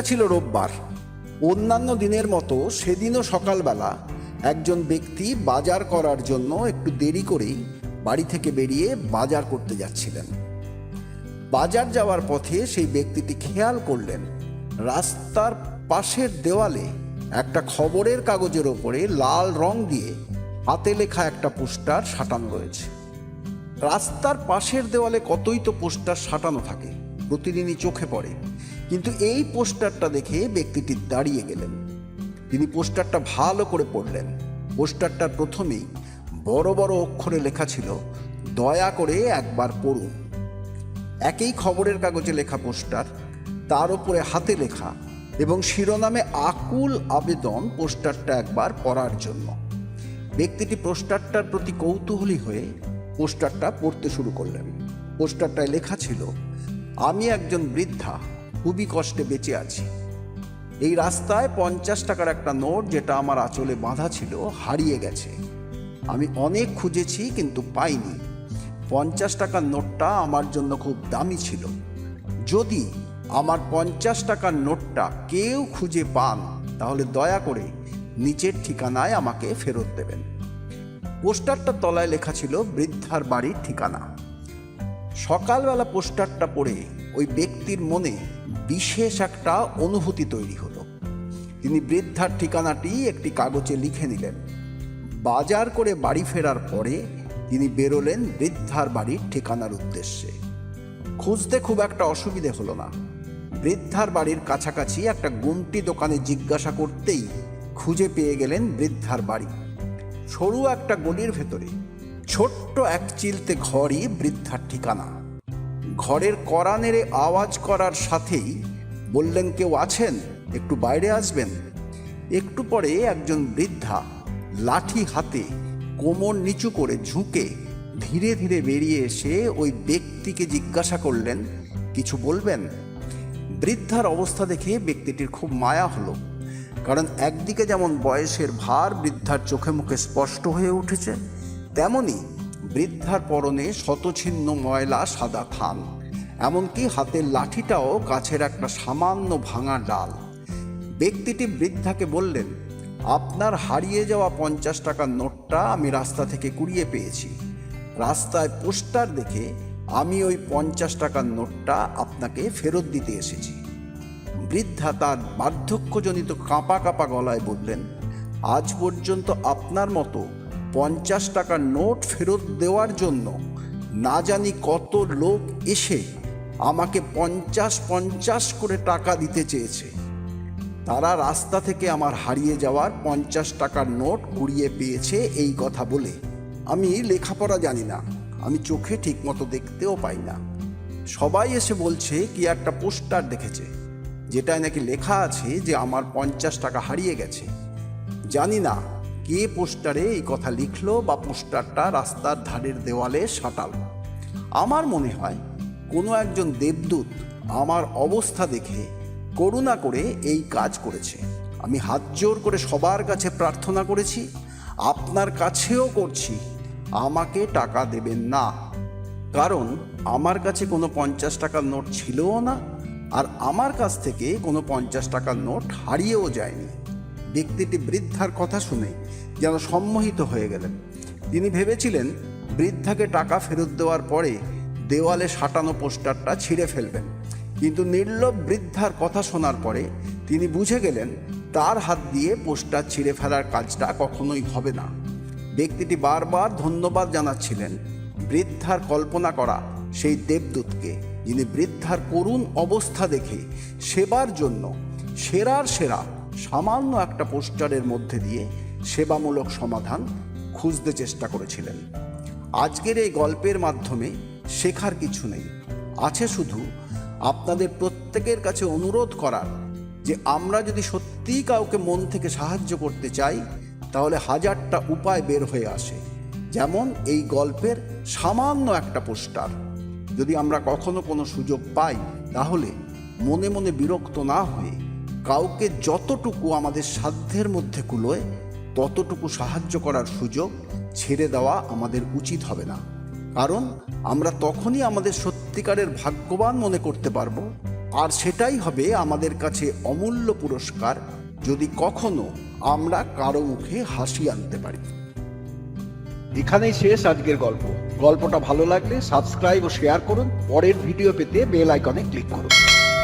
দিনটা ছিল রোববার। অন্যান্য দিনের মতো সেদিনও সকালবেলা একজন ব্যক্তি বাজার করার জন্য একটু দেরি করেই বাড়ি থেকে বেরিয়ে বাজার করতে যাচ্ছিলেন। বাজার যাওয়ার পথে সেই ব্যক্তিটি খেয়াল করলেন, রাস্তার পাশের দেওয়ালে একটা খবরের কাগজের ওপরে লাল রং দিয়ে হাতে লেখা একটা পোস্টার সাঁটানো রয়েছে। রাস্তার পাশের দেওয়ালে কতই তো পোস্টার সাঁটানো থাকে, প্রতিদিনই চোখে পড়ে। কিন্তু এই পোস্টারটা দেখে ব্যক্তিটি দাঁড়িয়ে গেলেন। তিনি পোস্টারটা ভালো করে পড়লেন। পোস্টারটার প্রথমেই বড় বড় অক্ষরে লেখা ছিল, দয়া করে একবার পড়ুন। একই খবরের কাগজে লেখা পোস্টার, তার উপরে হাতে লেখা এবং শিরোনামে আকুল আবেদন পোস্টারটা একবার পড়ার জন্য। ব্যক্তিটি পোস্টারটার প্রতি কৌতূহলী হয়ে পোস্টারটা পড়তে শুরু করলেন। পোস্টারটায় লেখা ছিল, আমি একজন বৃদ্ধা। খুবই কষ্টে বেঁচে আছি। এই রাস্তায় পঞ্চাশ টাকার একটা নোট যেটা আমার আঁচলে বাঁধা ছিল হারিয়ে গেছে। আমি অনেক খুঁজেছি কিন্তু পাইনি। পঞ্চাশ টাকার নোটটা আমার জন্য খুব দামি ছিল। যদি আমার পঞ্চাশ টাকার নোটটা কেউ খুঁজে পান, তাহলে দয়া করে নিচের ঠিকানায় আমাকে ফেরত দেবেন। পোস্টারটা তলায় লেখা ছিল বৃদ্ধার বাড়ির ঠিকানা। সকালবেলা পোস্টারটা পড়ে ওই ব্যক্তির মনে বিশেষ একটা অনুভূতি তৈরি হলো। তিনি বৃদ্ধার ঠিকানাটি একটি কাগজে লিখে নিলেন। বাজার করে বাড়ি ফেরার পরে তিনি বেরোলেন বৃদ্ধার বাড়ির ঠিকানার উদ্দেশ্যে। খুঁজতে খুব একটা অসুবিধে হলো না। বৃদ্ধার বাড়ির কাছাকাছি একটা গুমটি দোকানে জিজ্ঞাসা করতেই খুঁজে পেয়ে গেলেন বৃদ্ধার বাড়ি। সরু একটা গলির ভেতরে ছোট্ট এক চিলতে ঘরই বৃদ্ধার ঠিকানা। ঘরের কড়া নেড়ে আওয়াজ করার সাথেই বললেন, কেউ আছেন? একটু বাইরে আসবেন? একটু পরে একজন বৃদ্ধা লাঠি হাতে কোমর নিচু করে ঝুঁকে ধীরে ধীরে বেরিয়ে এসে ওই ব্যক্তিকে জিজ্ঞাসা করলেন, কিছু বলবেন? বৃদ্ধার অবস্থা দেখে ব্যক্তিটির খুব মায়া হলো, কারণ একদিকে যেমন বয়সের ভার বৃদ্ধার চোখে মুখে স্পষ্ট হয়ে উঠেছে, তেমনি বৃদ্ধার পরনে শতছিন্ন ময়লা সাদা থান এমনকি হাতের লাঠিটাও গাছের একটা সামান্য ভাঙা ডাল। ব্যক্তিটি বৃদ্ধাকে বললেন, আপনার হারিয়ে যাওয়া পঞ্চাশ টাকার নোটটা আমি রাস্তা থেকে কুড়িয়ে পেয়েছি। রাস্তায় পোস্টার দেখে আমি ওই পঞ্চাশ টাকার নোটটা আপনাকে ফেরত দিতে এসেছি। বৃদ্ধা তার বার্ধক্যজনিত কাঁপা কাঁপা গলায় বললেন, আজ পর্যন্ত আপনার মতো পঞ্চাশ টাকার নোট ফেরত দেওয়ার জন্য না জানি কত লোক এসে আমাকে পঞ্চাশ পঞ্চাশ করে টাকা দিতে চেয়েছে। তারা রাস্তা থেকে আমার হারিয়ে যাওয়ার পঞ্চাশ টাকার নোট কুড়িয়ে পেয়েছে এই কথা বলে। আমি লেখাপড়া জানি না, আমি চোখে ঠিকমতো দেখতেও পাই না। সবাই এসে বলছে, কি একটা পোস্টার দেখেছে, যেটায় নাকি লেখা আছে যে আমার পঞ্চাশ টাকা হারিয়ে গেছে। জানি না কে পোস্টারে এই কথা লিখলো বা পোস্টারটা রাস্তার ধারের দেওয়ালে সাঁটাল? আমার মনে হয় কোনো একজন দেবদূত আমার অবস্থা দেখে করুণা করে এই কাজ করেছে। আমি হাত জোর করে সবার কাছে প্রার্থনা করেছি, আপনার কাছেও করছি, আমাকে টাকা দেবেন না। কারণ আমার কাছে কোনো পঞ্চাশ টাকার নোট ছিলও না, আর আমার কাছ থেকে কোনো পঞ্চাশ টাকার নোট হারিয়েও যায়নি। ব্যক্তিটি বৃদ্ধার কথা শুনে যেন সম্মোহিত হয়ে গেলেন। তিনি ভেবেছিলেন, বৃদ্ধাকে টাকা ফেরত দেওয়ার পরে দেওয়ালে সাঁটানো পোস্টারটা ছিঁড়ে ফেলবেন। কিন্তু নির্লোভ বৃদ্ধার কথা শোনার পরে তিনি বুঝে গেলেন, তার হাত দিয়ে পোস্টার ছিঁড়ে ফেলার কাজটা কখনোই হবে না। ব্যক্তিটি বারবার ধন্যবাদ জানাচ্ছিলেন বৃদ্ধার কল্পনা করা সেই দেবদূতকে, যিনি বৃদ্ধার করুণ অবস্থা দেখে সেবার জন্য সেরার সেরা সামান্য একটা পোস্টারের মধ্যে দিয়ে সেবামূলক সমাধান খুঁজতে চেষ্টা করেছিলেন। আজকের এই গল্পের মাধ্যমে শেখার কিছু নেই। আছে শুধু আপনাদের প্রত্যেকের কাছে অনুরোধ করার যে আমরা যদি সত্যিই কাউকে মন থেকে সাহায্য করতে চাই, তাহলে হাজারটা উপায় বের হয়ে আসে। যেমন এই গল্পের সামান্য একটা পোস্টার। যদি আমরা কখনো কোনো সুযোগ পাই, তাহলে মনে মনে বিরক্ত না হয়ে কাউকে যতটুকু আমাদের সাধ্যের মধ্যে কুলোয়, ততটুকু সাহায্য করার সুযোগ ছেড়ে দেওয়া আমাদের উচিত হবে না। কারণ আমরা তখনই আমাদের সত্যিকারের ভাগ্যবান মনে করতে পারব। আর সেটাই হবে আমাদের কাছে অমূল্য পুরস্কার যদি কখনো আমরা কারও মুখে হাসি আনতে পারি। এখানেই শেষ আজকের গল্প। গল্পটা ভালো লাগলে সাবস্ক্রাইব ও শেয়ার করুন। পরের ভিডিও পেতে বেল আইকনে ক্লিক করুন।